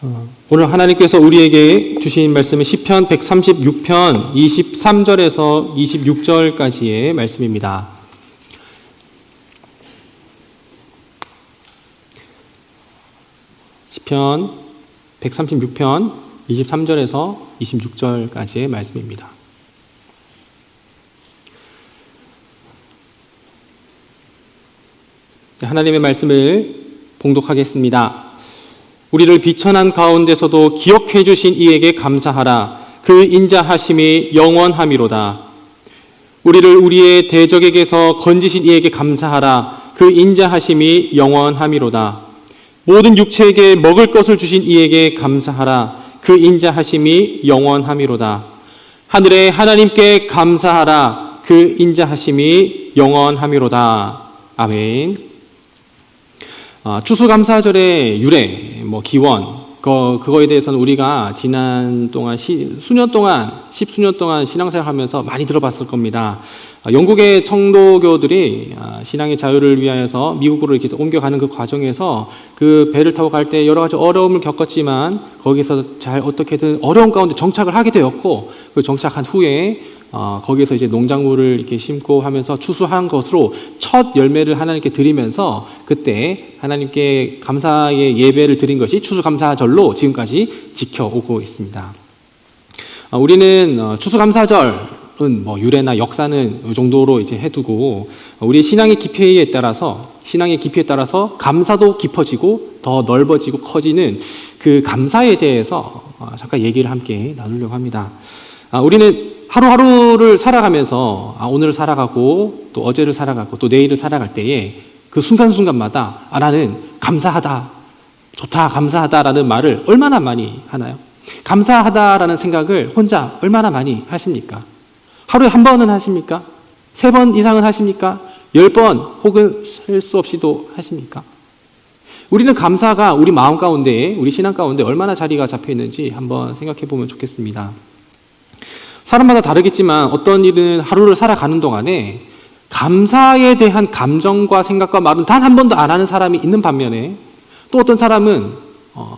어, 오늘 하나님께서 우리에게 주신 말씀은 시편 136편 23절에서 26절까지의 말씀입니다. 시편 136편 23절에서 26절까지의 말씀입니다. 네, 하나님의 말씀을 봉독하겠습니다. 우리를 비천한 가운데서도 기억해 주신 이에게 감사하라. 그 인자하심이 영원함이로다. 우리를 우리의 대적에게서 건지신 이에게 감사하라. 그 인자하심이 영원함이로다. 모든 육체에게 먹을 것을 주신 이에게 감사하라. 그 인자하심이 영원함이로다. 하늘의 하나님께 감사하라. 그 인자하심이 영원함이로다. 아멘. 아, 추수감사절의 유래, 뭐 기원, 그, 그거에 대해서는 우리가 지난 동안 시, 수년 동안, 십수년 동안 신앙생활하면서 많이 들어봤을 겁니다. 아, 영국의 청도교들이 아, 신앙의 자유를 위하여서 미국으로 이렇게 옮겨가는 그 과정에서 그 배를 타고 갈 때 여러 가지 어려움을 겪었지만 거기서 잘 어떻게든 어려운 가운데 정착을 하게 되었고 그 정착한 후에 어, 거기서 이제 농작물을 이렇게 심고 하면서 추수한 것으로 첫 열매를 하나님께 드리면서 그때 하나님께 감사의 예배를 드린 것이 추수감사절로 지금까지 지켜오고 있습니다. 어, 우리는 어, 추수감사절은 뭐 유래나 역사는 이 정도로 이제 해두고 어, 우리 신앙의 깊이에 따라서 신앙의 깊이에 따라서 감사도 깊어지고 더 넓어지고 커지는 그 감사에 대해서 어, 잠깐 얘기를 함께 나누려고 합니다. 아, 우리는 하루하루를 살아가면서 아, 오늘을 살아가고 또 어제를 살아가고 또 내일을 살아갈 때에 그 순간순간마다 아, 나는 감사하다, 좋다, 감사하다라는 말을 얼마나 많이 하나요? 감사하다라는 생각을 혼자 얼마나 많이 하십니까? 하루에 한 번은 하십니까? 세 번 이상은 하십니까? 열 번 혹은 셀 수 없이도 하십니까? 우리는 감사가 우리 마음 가운데, 우리 신앙 가운데 얼마나 자리가 잡혀 있는지 한번 생각해 보면 좋겠습니다. 사람마다 다르겠지만 어떤 일은 하루를 살아가는 동안에 감사에 대한 감정과 생각과 말은 단 한 번도 안 하는 사람이 있는 반면에 또 어떤 사람은 어,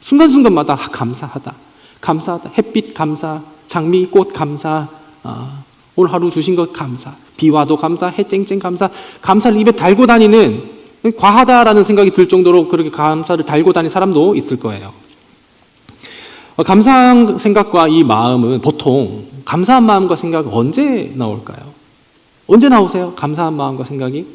순간순간마다 아, 감사하다, 감사하다, 햇빛 감사, 장미 꽃 감사, 어, 오늘 하루 주신 것 감사, 비와도 감사, 해 쨍쨍 감사, 감사를 입에 달고 다니는 과하다라는 생각이 들 정도로 그렇게 감사를 달고 다니는 사람도 있을 거예요. 어, 감사한 생각과 이 마음은 보통 감사한 마음과 생각이 언제 나올까요? 언제 나오세요? 감사한 마음과 생각이?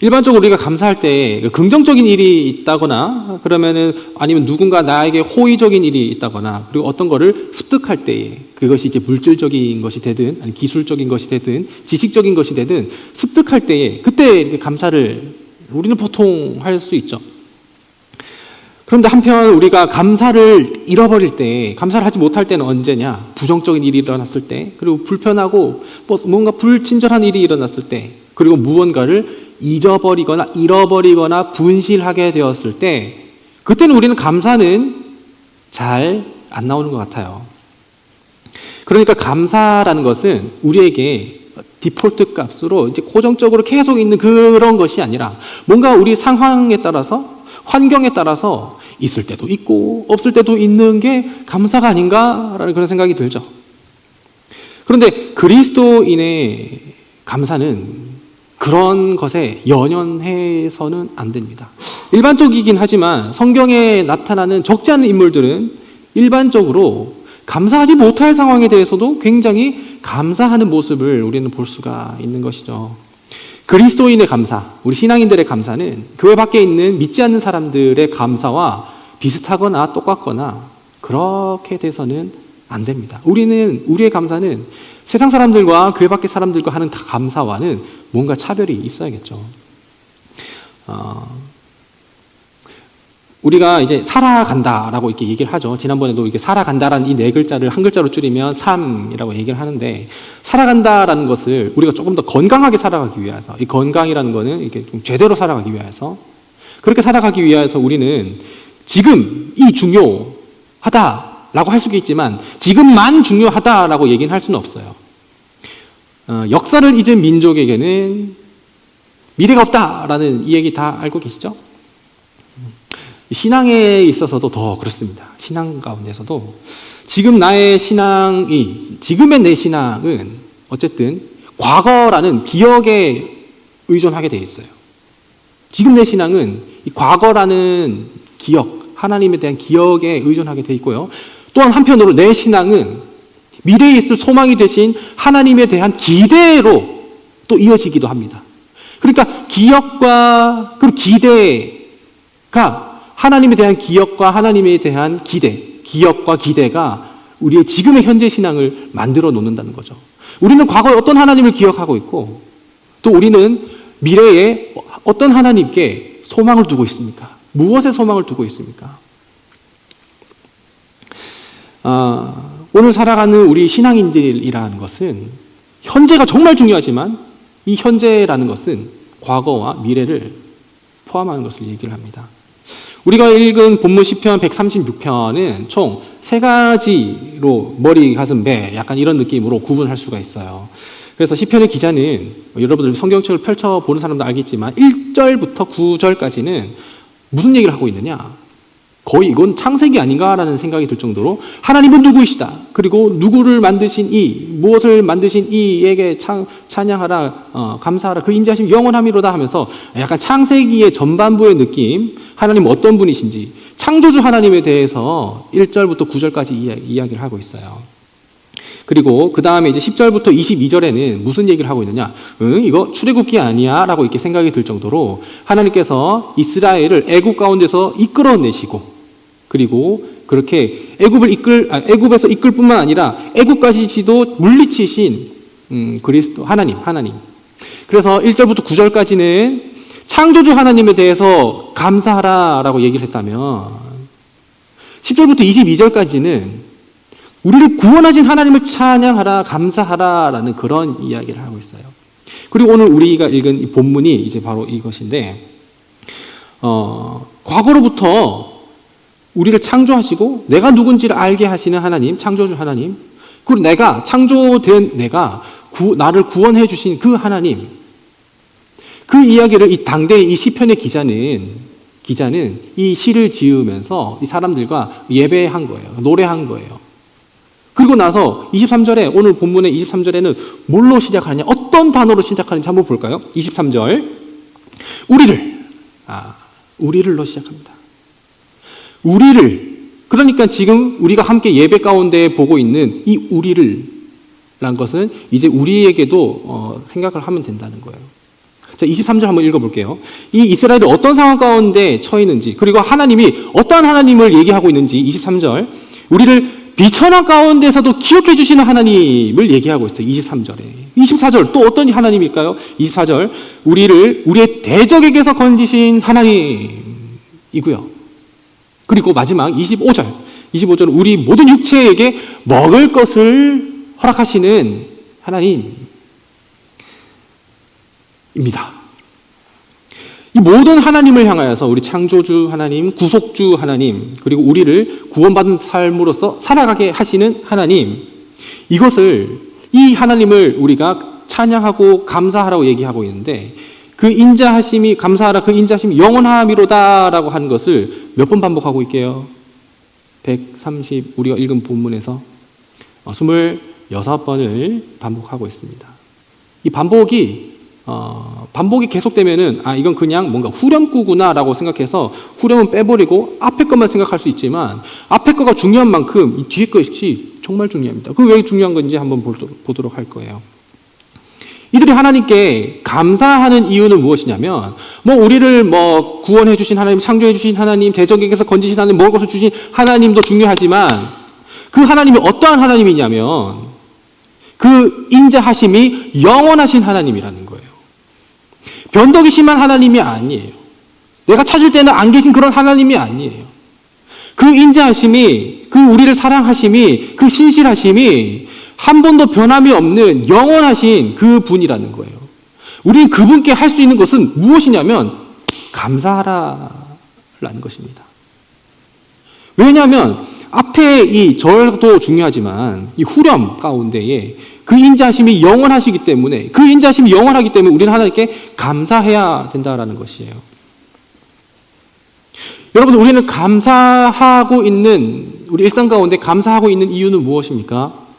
일반적으로 우리가 감사할 때 긍정적인 일이 있다거나 그러면은 아니면 누군가 나에게 호의적인 일이 있다거나 그리고 어떤 거를 습득할 때에 그것이 이제 물질적인 것이 되든 아니 기술적인 것이 되든 지식적인 것이 되든 습득할 때에 그때 이렇게 감사를 우리는 보통 할 수 있죠. 그런데 한편 우리가 감사를 잃어버릴 때, 감사를 하지 못할 때는 언제냐? 부정적인 일이 일어났을 때, 그리고 불편하고 뭐 뭔가 불친절한 일이 일어났을 때, 그리고 무언가를 잊어버리거나 잃어버리거나 분실하게 되었을 때, 그때는 우리는 감사는 잘 안 나오는 것 같아요. 그러니까 감사라는 것은 우리에게 디폴트 값으로 이제 고정적으로 계속 있는 그런 것이 아니라 뭔가 우리 상황에 따라서 환경에 따라서 있을 때도 있고 없을 때도 있는 게 감사가 아닌가라는 그런 생각이 들죠. 그런데 그리스도인의 감사는 그런 것에 연연해서는 안 됩니다. 일반적이긴 하지만 성경에 나타나는 적지 않은 인물들은 일반적으로 감사하지 못할 상황에 대해서도 굉장히 감사하는 모습을 우리는 볼 수가 있는 것이죠. 그리스도인의 감사, 우리 신앙인들의 감사는 교회 밖에 있는 믿지 않는 사람들의 감사와 비슷하거나 똑같거나 그렇게 돼서는 안 됩니다. 우리는 우리의 감사는 세상 사람들과 교회 밖의 사람들과 하는 감사와는 뭔가 차별이 있어야겠죠. 어, 우리가 이제 살아간다라고 이렇게 얘기를 하죠. 지난번에도 이게 살아간다라는 이 네 글자를 한 글자로 줄이면 삶이라고 얘기를 하는데 살아간다라는 것을 우리가 조금 더 건강하게 살아가기 위해서 이 건강이라는 거는 이렇게 좀 제대로 살아가기 위해서 그렇게 살아가기 위해서 우리는 지금 이 중요하다라고 할 수도 있지만 지금만 중요하다라고 얘기는 할 수는 없어요. 어, 역사를 잊은 민족에게는 미래가 없다라는 이 얘기 다 알고 계시죠? 신앙에 있어서도 더 그렇습니다. 신앙 가운데서도 지금 나의 신앙이 지금의 내 신앙은 어쨌든 과거라는 기억에 의존하게 돼 있어요. 지금 내 신앙은 이 과거라는 기억, 하나님에 대한 기억에 의존하게 돼 있고요. 또한 한편으로 내 신앙은 미래에 있을 소망이 되신 하나님에 대한 기대로 또 이어지기도 합니다. 그러니까 기억과 그 기대가 하나님에 대한 기억과 하나님에 대한 기대, 기억과 기대가 우리의 지금의 현재 신앙을 만들어 놓는다는 거죠. 우리는 과거에 어떤 하나님을 기억하고 있고 또 우리는 미래에 어떤 하나님께 소망을 두고 있습니까? 무엇에 소망을 두고 있습니까? 아, 오늘 살아가는 우리 신앙인들이라는 것은 현재가 정말 중요하지만 이 현재라는 것은 과거와 미래를 포함하는 것을 얘기를 합니다. 우리가 읽은 본문 시편 136편은 총 세 가지로 머리, 가슴, 배 약간 이런 느낌으로 구분할 수가 있어요. 그래서 시편의 기자는 여러분들 성경책을 펼쳐 보는 사람도 알겠지만 1절부터 9절까지는 무슨 얘기를 하고 있느냐? 거의 이건 창세기 아닌가라는 생각이 들 정도로 하나님은 누구이시다. 그리고 누구를 만드신 이 무엇을 만드신 이에게 찬, 찬양하라 어, 감사하라 그 인자심 영원함이로다 하면서 약간 창세기의 전반부의 느낌 하나님 어떤 분이신지 창조주 하나님에 대해서 1절부터 9절까지 이야기, 를 하고 있어요. 그리고 그 다음에 이제 10절부터 22절에는 무슨 얘기를 하고 있느냐? 응, 이거 출애굽기 아니야? 라고 이렇게 생각이 들 정도로 하나님께서 이스라엘을 애굽 가운데서 이끌어내시고 그리고 그렇게 애굽을 이끌 아, 애굽에서 이끌 뿐만 아니라 애굽까지도 물리치신 음, 그리스도 하나님 하나님. 그래서 1절부터 9절까지는 창조주 하나님에 대해서 감사하라라고 얘기를 했다면 10절부터 22절까지는 우리를 구원하신 하나님을 찬양하라 감사하라라는 그런 이야기를 하고 있어요. 그리고 오늘 우리가 읽은 이 본문이 이제 바로 이것인데 어, 과거로부터 우리를 창조하시고 내가 누군지를 알게 하시는 하나님, 창조주 하나님, 그리고 내가 창조된 내가 구, 나를 구원해 주신 그 하나님, 그 이야기를 이 당대의 이 시편의 기자는 기자는 이 시를 지으면서 이 사람들과 예배한 거예요. 노래한 거예요. 그리고 나서 23절에 오늘 본문의 23절에는 뭘로 시작하느냐? 어떤 단어로 시작하는지 한번 볼까요? 23절. 우리를 아, 우리를로 시작합니다. 우리를 그러니까 지금 우리가 함께 예배 가운데 보고 있는 이 우리를 란 것은 이제 우리에게도 어, 생각을 하면 된다는 거예요. 자, 23절 한번 읽어볼게요. 이 이스라엘이 어떤 상황 가운데 처했는지, 그리고 하나님이 어떠한 하나님을 얘기하고 있는지, 23절. 우리를 비천한 가운데서도 기억해 주시는 하나님을 얘기하고 있어요. 23절에. 24절 또 어떤 하나님일까요? 24절. 우리를 우리의 대적에게서 건지신 하나님이고요. 그리고 마지막 25절. 25절은 우리 모든 육체에게 먹을 것을 허락하시는 하나님. 입니다. 이 모든 하나님을 향하여서 우리 창조주 하나님, 구속주 하나님, 그리고 우리를 구원받은 삶으로서 살아가게 하시는 하나님, 이것을, 이 하나님을 우리가 찬양하고 감사하라고 얘기하고 있는데, 그 인자하심이, 감사하라, 그 인자하심이 영원함이로다라고 한 것을 몇 번 반복하고 있게요? 130, 우리가 읽은 본문에서 26번을 반복하고 있습니다. 이 반복이 어, 반복이 계속되면은 아 이건 그냥 뭔가 후렴구구나라고 생각해서 후렴은 빼버리고 앞에 것만 생각할 수 있지만 앞에 거가 중요한 만큼 이 뒤에 것이 정말 중요합니다. 그 왜 중요한 건지 한번 보도록 할 거예요. 이들이 하나님께 감사하는 이유는 무엇이냐면 뭐 우리를 뭐 구원해 주신 하나님, 창조해 주신 하나님, 대적에게서 건지신 하나님, 먹을 것을 주신 하나님도 중요하지만 그 하나님이 어떠한 하나님이냐면 그 인자하심이 영원하신 하나님이라는 거예요. 변덕이 심한 하나님이 아니에요. 내가 찾을 때는 안 계신 그런 하나님이 아니에요. 그 인자하심이, 그 우리를 사랑하심이, 그 신실하심이 한 번도 변함이 없는 영원하신 그 분이라는 거예요. 우리 그분께 할 수 있는 것은 무엇이냐면 감사하라라는 것입니다. 왜냐하면 앞에 이 절도 중요하지만 이 후렴 가운데에 그 인자심이 영원하시기 때문에 그 인자심이 영원하기 때문에 우리는 하나님께 감사해야 된다라는 것이에요. 여러분 우리는 감사하고 있는 우리 일상 가운데 감사하고 있는 이유는 무엇입니까?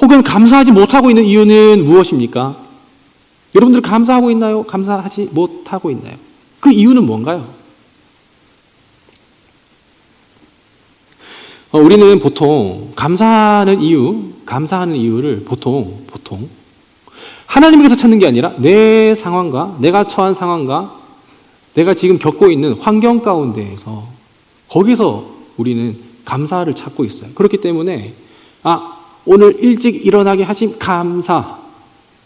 혹은 감사하지 못하고 있는 이유는 무엇입니까? 여러분들 감사하고 있나요? 감사하지 못하고 있나요? 그 이유는 뭔가요? 어, 우리는 보통 감사하는 이유, 감사하는 이유를 보통 보통 하나님께서 찾는 게 아니라 내 상황과 내가 처한 상황과 내가 지금 겪고 있는 환경 가운데에서 거기서 우리는 감사를 찾고 있어요. 그렇기 때문에 아 오늘 일찍 일어나게 하신 감사,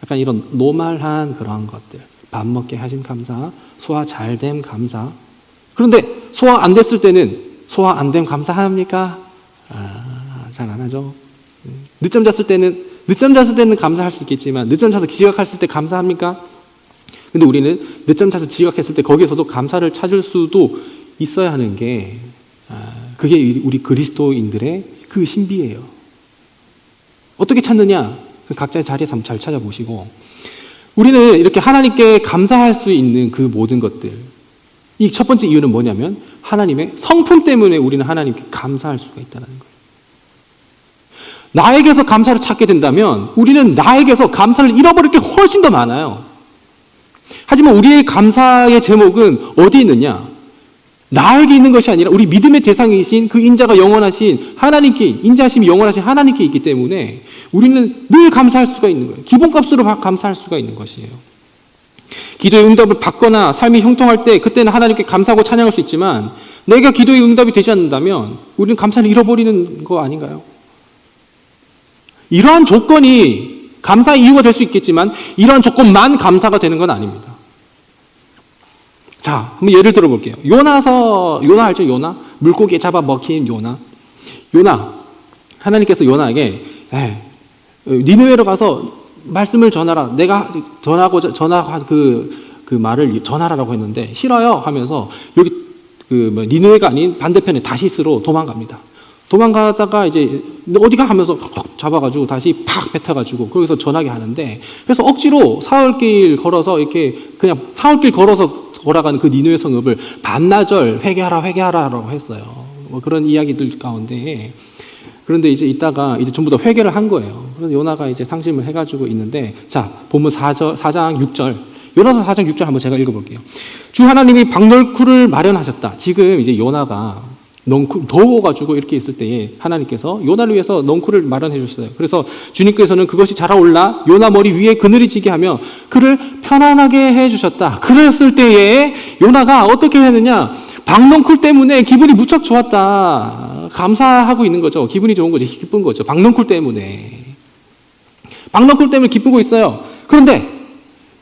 약간 이런 노말한 그러한 것들, 밥 먹게 하신 감사, 소화 잘 됨 감사. 그런데 소화 안 됐을 때는 소화 안 됨 감사합니까? 아, 잘 안 하죠. 음, 늦잠 잤을 때는 늦잠 잤을 때는 감사할 수 있겠지만 늦잠 자서 지각했을 때 감사합니까? 근데 우리는 늦잠 자서 지각했을 때 거기에서도 감사를 찾을 수도 있어야 하는 게 아, 그게 우리 그리스도인들의 그 신비예요. 어떻게 찾느냐? 그 각자의 자리에서 잘 찾아보시고 우리는 이렇게 하나님께 감사할 수 있는 그 모든 것들 이 첫 번째 이유는 뭐냐면 하나님의 성품 때문에 우리는 하나님께 감사할 수가 있다는 거예요. 나에게서 감사를 찾게 된다면 우리는 나에게서 감사를 잃어버릴 게 훨씬 더 많아요. 하지만 우리의 감사의 제목은 어디 있느냐? 나에게 있는 것이 아니라 우리 믿음의 대상이신 그 인자가 영원하신 하나님께 인자하심이 영원하신 하나님께 있기 때문에 우리는 늘 감사할 수가 있는 거예요. 기본값으로 감사할 수가 있는 것이에요. 기도의 응답을 받거나 삶이 형통할 때 그때는 하나님께 감사하고 찬양할 수 있지만 내가 기도의 응답이 되지 않는다면 우리는 감사를 잃어버리는 거 아닌가요? 이러한 조건이 감사의 이유가 될 수 있겠지만 이러한 조건만 감사가 되는 건 아닙니다. 자, 한번 예를 들어 볼게요. 요나서 요나 알죠? 요나 물고기에 잡아 먹힌 요나. 요나 하나님께서 요나에게 에이, 니느웨로 가서 말씀을 전하라. 내가 전하고 전하한 그, 그 말을 전하라고 했는데 싫어요 하면서 여기 그 뭐 니느웨가 아닌 반대편에 다시스로 도망갑니다. 도망가다가 이제 어디가 하면서 확 잡아가지고 다시 팍 뱉어가지고 거기서 전하게 하는데 그래서 억지로 사흘길 걸어서 이렇게 그냥 사흘길 걸어서 돌아가는 그 니누의 성읍을 반나절 회개하라 회개하라라고 했어요. 뭐 그런 이야기들 가운데 그런데 이제 이따가 이제 전부 다 회개를 한 거예요. 그래서 요나가 이제 상심을 해가지고 있는데 자 보면 4절, 4장 6절 요나서 4장 6절 한번 제가 읽어볼게요. 주 하나님이 박널쿨을 마련하셨다. 지금 이제 요나가 넝쿨 더워가지고 이렇게 있을 때에 하나님께서 요나를 위해서 넝쿨을 마련해 주셨어요. 그래서 주님께서는 그것이 자라올라 요나 머리 위에 그늘이 지게 하며 그를 편안하게 해 주셨다. 그랬을 때에 요나가 어떻게 했느냐? 박넝쿨 때문에 기분이 무척 좋았다. 감사하고 있는 거죠. 기분이 좋은 거죠. 기쁜 거죠. 박넝쿨 때문에. 박넝쿨 때문에 기쁘고 있어요. 그런데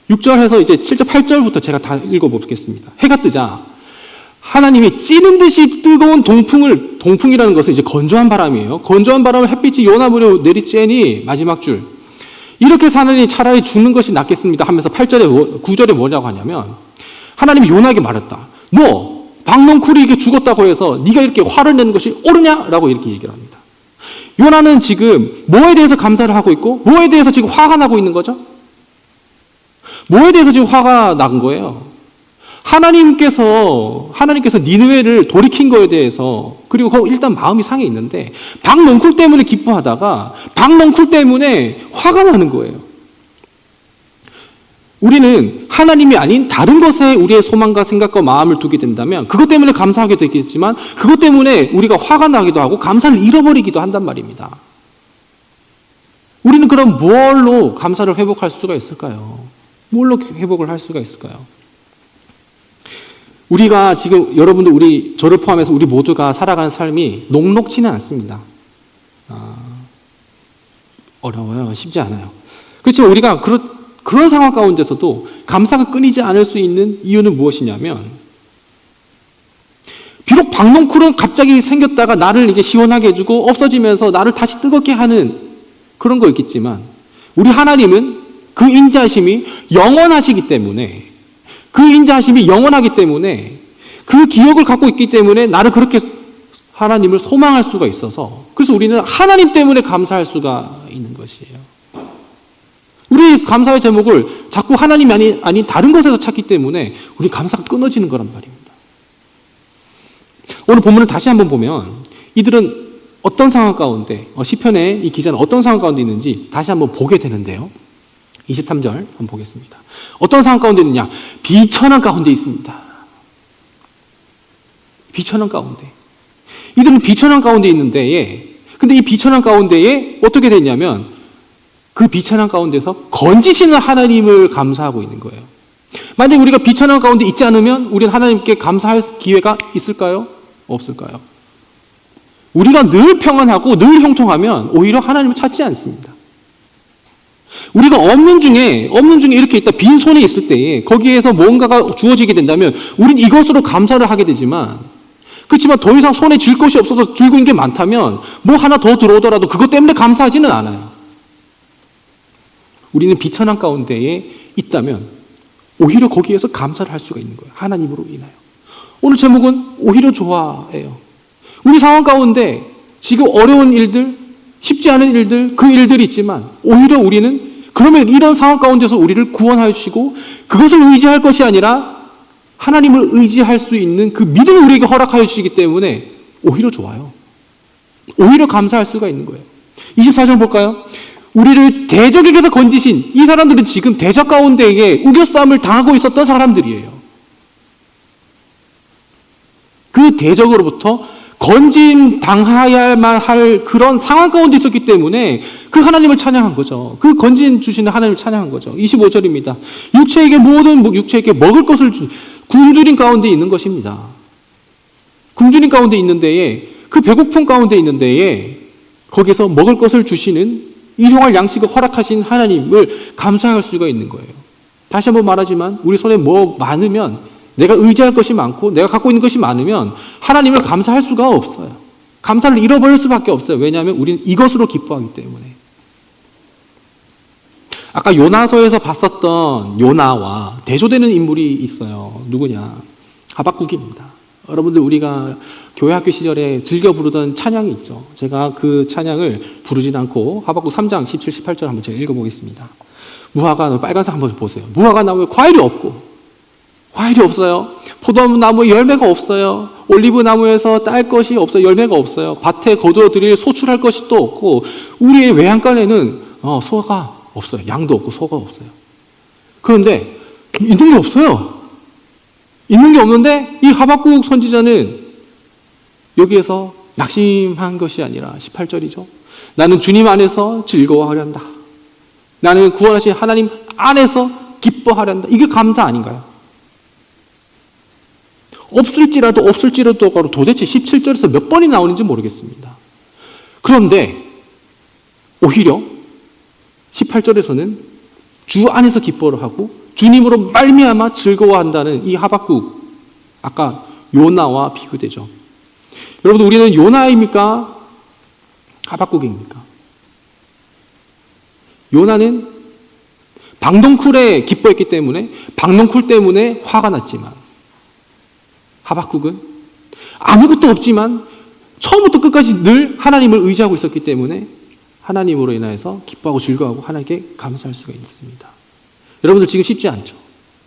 6절에서 이제 7절, 8절부터 제가 다 읽어보겠습니다. 해가 뜨자 하나님이 찌는 듯이 뜨거운 동풍을 동풍이라는 것은 이제 건조한 바람이에요. 건조한 바람을 햇빛이 요나무려 내리쬐니 마지막 줄 이렇게 사느니 차라리 죽는 것이 낫겠습니다 하면서 8절에 9절에 뭐라고 하냐면 하나님이 요나에게 말했다. 너 박농쿨이 이게 죽었다고 해서 네가 이렇게 화를 내는 것이 옳으냐라고 이렇게 얘기를 합니다. 요나는 지금 뭐에 대해서 감사를 하고 있고 뭐에 대해서 지금 화가 나고 있는 거죠? 뭐에 대해서 지금 화가 난 거예요? 하나님께서 하나님께서 니느웨를 돌이킨 거에 대해서 그리고 일단 마음이 상해 있는데 박넝쿨 때문에 기뻐하다가 박넝쿨 때문에 화가 나는 거예요. 우리는 하나님이 아닌 다른 것에 우리의 소망과 생각과 마음을 두게 된다면 그것 때문에 감사하게 되겠지만 그것 때문에 우리가 화가 나기도 하고 감사를 잃어버리기도 한단 말입니다. 우리는 그럼 뭘로 감사를 회복할 수가 있을까요? 뭘로 회복을 할 수가 있을까요? 우리가 지금 여러분들 우리 저를 포함해서 우리 모두가 살아가는 삶이 녹록지는 않습니다. 아, 어려워요. 쉽지 않아요. 그렇지만 우리가 그런 그런 상황 가운데서도 감사가 끊이지 않을 수 있는 이유는 무엇이냐면 비록 박농쿨은 갑자기 생겼다가 나를 이제 시원하게 해주고 없어지면서 나를 다시 뜨겁게 하는 그런 거 있겠지만 우리 하나님은 그 인자심이 영원하시기 때문에 그 인자하심이 영원하기 때문에 그 기억을 갖고 있기 때문에 나를 그렇게 하나님을 소망할 수가 있어서 그래서 우리는 하나님 때문에 감사할 수가 있는 것이에요. 우리 감사의 제목을 자꾸 하나님이 아닌, 아닌 다른 것에서 찾기 때문에 우리 감사가 끊어지는 거란 말입니다. 오늘 본문을 다시 한번 보면 이들은 어떤 상황 가운데 어, 시편의 이 기자는 어떤 상황 가운데 있는지 다시 한번 보게 되는데요. 23절 한번 보겠습니다. 어떤 상황 가운데 있느냐? 비천한 가운데 있습니다. 비천한 가운데. 이들은 비천한 가운데 있는데, 근데 이 비천한 가운데에 어떻게 됐냐면, 그 비천한 가운데서 건지시는 하나님을 감사하고 있는 거예요. 만약 우리가 비천한 가운데 있지 않으면, 우리는 하나님께 감사할 기회가 있을까요? 없을까요? 우리가 늘 평안하고 늘 형통하면 오히려 하나님을 찾지 않습니다. 우리가 없는 중에 없는 중에 이렇게 있다 빈 손에 있을 때에 거기에서 뭔가가 주어지게 된다면 우린 이것으로 감사를 하게 되지만 그렇지만 더 이상 손에 쥘 것이 없어서 들고 있는 게 많다면 뭐 하나 더 들어오더라도 그것 때문에 감사하지는 않아요. 우리는 비천한 가운데에 있다면 오히려 거기에서 감사를 할 수가 있는 거예요. 하나님으로 인하여. 오늘 제목은 오히려 좋아해요. 우리 상황 가운데 지금 어려운 일들, 쉽지 않은 일들, 그 일들이 있지만 오히려 우리는 그러면 이런 상황 가운데서 우리를 구원하여 주시고 그것을 의지할 것이 아니라 하나님을 의지할 수 있는 그 믿음을 우리에게 허락하여 주시기 때문에 오히려 좋아요. 오히려 감사할 수가 있는 거예요. 24절 볼까요? 우리를 대적에게서 건지신 이 사람들은 지금 대적 가운데에 우겨싸움을 당하고 있었던 사람들이에요. 그 대적으로부터 건진 당하야만 할 그런 상황 가운데 있었기 때문에 그 하나님을 찬양한 거죠. 그 건진 주시는 하나님을 찬양한 거죠. 25절입니다. 육체에게 모든 육체에게 먹을 것을 주, 굶주린 가운데 있는 것입니다. 굶주린 가운데 있는 데에 그 배고픔 가운데 있는 데에 거기서 먹을 것을 주시는 일용할 양식을 허락하신 하나님을 감사할 수가 있는 거예요. 다시 한번 말하지만 우리 손에 뭐 많으면 내가 의지할 것이 많고 내가 갖고 있는 것이 많으면 하나님을 감사할 수가 없어요. 감사를 잃어버릴 수밖에 없어요. 왜냐하면 우리는 이것으로 기뻐하기 때문에. 아까 요나서에서 봤었던 요나와 대조되는 인물이 있어요. 누구냐? 하박국입니다. 여러분들 우리가 교회 학교 시절에 즐겨 부르던 찬양이 있죠. 제가 그 찬양을 부르진 않고 하박국 3장 17, 18절 한번 제가 읽어보겠습니다. 무화과 빨간색 한번 보세요. 무화과 나무에 과일이 없고 과일이 없어요. 포도나무에 열매가 없어요. 올리브 나무에서 딸 것이 없어요. 열매가 없어요. 밭에 거두어들일 소출할 것이 또 없고 우리의 외양간에는 어, 소가 없어요. 양도 없고 소가 없어요. 그런데 있는 게 없어요. 있는 게 없는데 이 하박국 선지자는 여기에서 낙심한 것이 아니라 18절이죠. 나는 주님 안에서 즐거워하련다. 나는 구원하신 하나님 안에서 기뻐하련다. 이게 감사 아닌가요? 없을지라도 없을지라도 도대체 17절에서 몇 번이 나오는지 모르겠습니다. 그런데 오히려 18절에서는 주 안에서 기뻐를 하고 주님으로 말미암아 즐거워한다는 이 하박국 아까 요나와 비교되죠. 여러분 우리는 요나입니까? 하박국입니까? 요나는 방동쿨에 기뻐했기 때문에 방동쿨 때문에 화가 났지만 하박국은 아무것도 없지만 처음부터 끝까지 늘 하나님을 의지하고 있었기 때문에 하나님으로 인하여서 기뻐하고 즐거워하고 하나님께 감사할 수가 있습니다. 여러분들 지금 쉽지 않죠?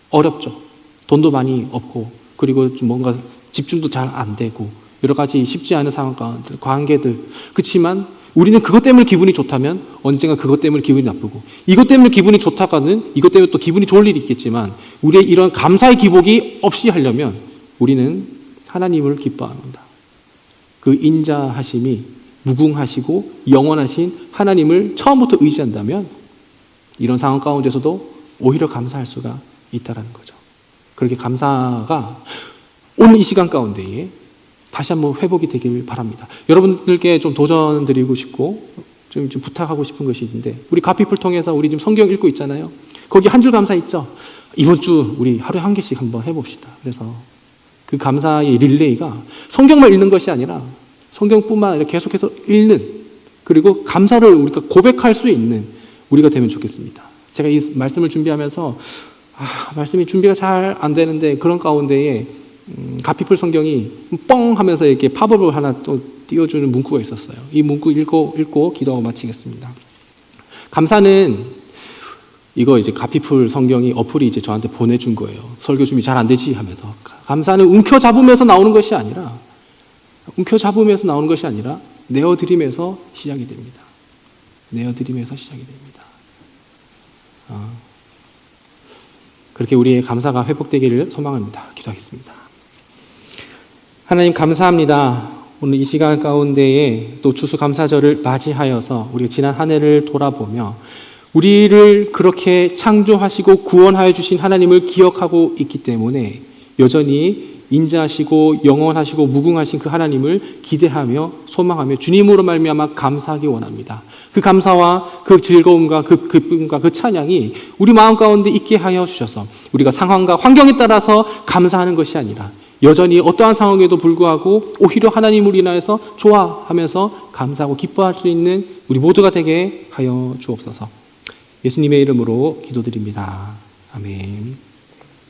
어렵죠? 돈도 많이 없고 그리고 좀 뭔가 집중도 잘 안 되고 여러 가지 쉽지 않은 상황 가운데 관계들 그렇지만 우리는 그것 때문에 기분이 좋다면 언젠가 그것 때문에 기분이 나쁘고 이것 때문에 기분이 좋다가는 이것 때문에 또 기분이 좋을 일이 있겠지만 우리의 이런 감사의 기복이 없이 하려면 우리는 하나님을 기뻐합니다. 그 인자하심이 무궁하시고 영원하신 하나님을 처음부터 의지한다면 이런 상황 가운데서도 오히려 감사할 수가 있다라는 거죠. 그렇게 감사가 오늘 이 시간 가운데에 다시 한번 회복이 되길 바랍니다. 여러분들께 좀 도전 드리고 싶고 좀, 좀 부탁하고 싶은 것이 있는데 우리 가피풀 통해서 우리 지금 성경 읽고 있잖아요. 거기 한 줄 감사 있죠. 이번 주 우리 하루에 한 개씩 한번 해봅시다. 그래서 그 감사의 릴레이가 성경만 읽는 것이 아니라 성경뿐만 아니라 계속해서 읽는 그리고 감사를 우리가 고백할 수 있는 우리가 되면 좋겠습니다. 제가 이 말씀을 준비하면서 아, 말씀이 준비가 잘 안 되는데 그런 가운데에 음, 가피풀 성경이 뻥 하면서 이렇게 팝업을 하나 또 띄워주는 문구가 있었어요. 이 문구 읽고 읽고 기도하고 마치겠습니다. 감사는 이거 이제 가피풀 성경이 어플이 이제 저한테 보내준 거예요. 설교 준비 잘 안 되지 하면서 감사는 움켜 잡으면서 나오는 것이 아니라 움켜 잡으면서 나오는 것이 아니라 내어드림에서 시작이 됩니다. 내어드림에서 시작이 됩니다. 아, 그렇게 우리의 감사가 회복되기를 소망합니다. 기도하겠습니다. 하나님 감사합니다. 오늘 이 시간 가운데에 또 추수감사절을 맞이하여서 우리가 지난 한 해를 돌아보며 우리를 그렇게 창조하시고 구원하여 주신 하나님을 기억하고 있기 때문에 여전히 인자하시고 영원하시고 무궁하신 그 하나님을 기대하며 소망하며 주님으로 말미암아 감사하기 원합니다. 그 감사와 그 즐거움과 그 기쁨과 그 찬양이 우리 마음 가운데 있게 하여 주셔서 우리가 상황과 환경에 따라서 감사하는 것이 아니라 여전히 어떠한 상황에도 불구하고 오히려 하나님을 인하여서 좋아하면서 감사하고 기뻐할 수 있는 우리 모두가 되게 하여 주옵소서. 예수님의 이름으로 기도드립니다. 아멘.